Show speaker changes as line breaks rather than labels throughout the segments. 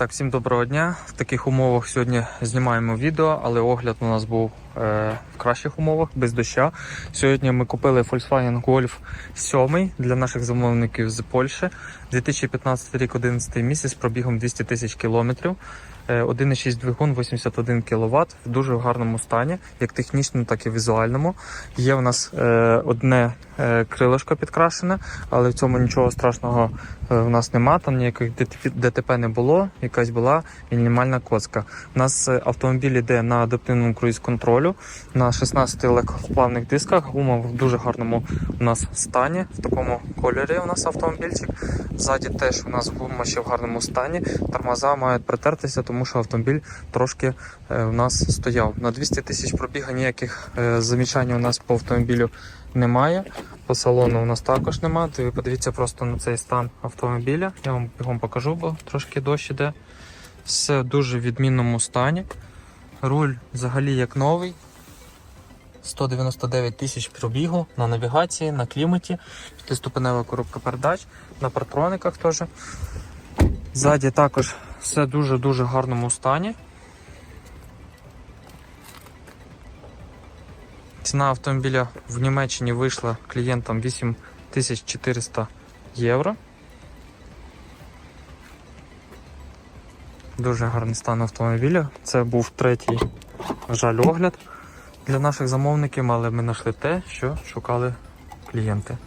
так, всім доброго дня. В таких умовах сьогодні знімаємо відео, але огляд у нас був в кращих умовах, без доща. Сьогодні ми купили Volkswagen Golf 7 для наших замовників з Польщі. 2015 рік, 11 місяць, пробігом 200 тисяч кілометрів. Е, 1,6 двигун, 81 кВт в дуже гарному стані, як технічному, так і візуальному. Є в нас е, одне е, крилишко підкрашене, але в цьому нічого страшного е, в нас нема. Там ніяких ДТП не було, якась була мінімальна коцка. У нас е, автомобіль йде на адаптивному круїз-контролю на 16 легкоплавних дисках. Гума в дуже гарному у нас стані. В такому кольорі у нас автомобільчик. Ззаді теж у нас гума ще в гарному стані. Тормоза мають притертися, тому що автомобіль трошки е, у нас стояв. На 200 тисяч пробіга ніяких е, замічань у нас по автомобілю немає. По салону у нас також немає. Ви подивіться просто на цей стан автомобіля. Я вам бігом покажу, бо трошки дощ іде. Все в дуже відмінному стані. Руль взагалі як новий. 199 тисяч пробігу на навігації, на кліматі, п'ятиступенева коробка передач, на партрониках теж. Ззаді також все дуже-дуже гарному стані. Ціна автомобіля в Німеччині вийшла клієнтам 8400 євро. Дуже гарний стан автомобіля. Це був третій, жаль, огляд для наших замовників, але ми знайшли те, що шукали клієнти.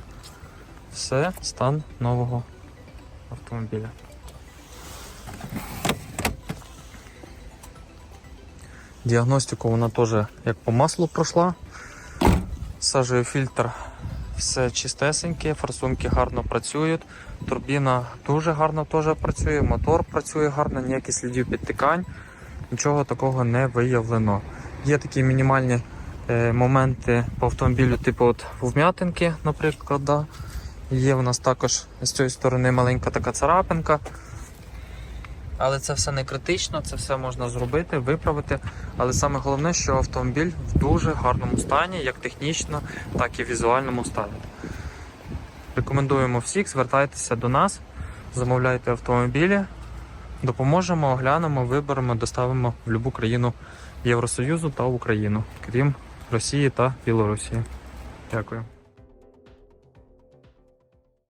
Все, стан нового автомобіля. Діагностику вона теж як по маслу пройшла. Сажею фільтр, все чистесеньке, форсунки гарно працюють. Турбіна дуже гарно теж працює, мотор працює гарно, ніяких слідів підтикань, нічого такого не виявлено. Є такі мінімальні е, моменти по автомобілю, типу от вм'ятинки, наприклад. Да. Є у нас також з цієї сторони маленька така царапинка. Але це все не критично, це все можна зробити, виправити. Але саме головне, що автомобіль в дуже гарному стані, як технічно, так і візуальному стані. Рекомендуємо всіх, звертайтеся до нас, замовляйте автомобілі, допоможемо, оглянемо, виберемо, доставимо в будь-яку країну Євросоюзу та Україну, крім Росії та Білорусі. Дякую.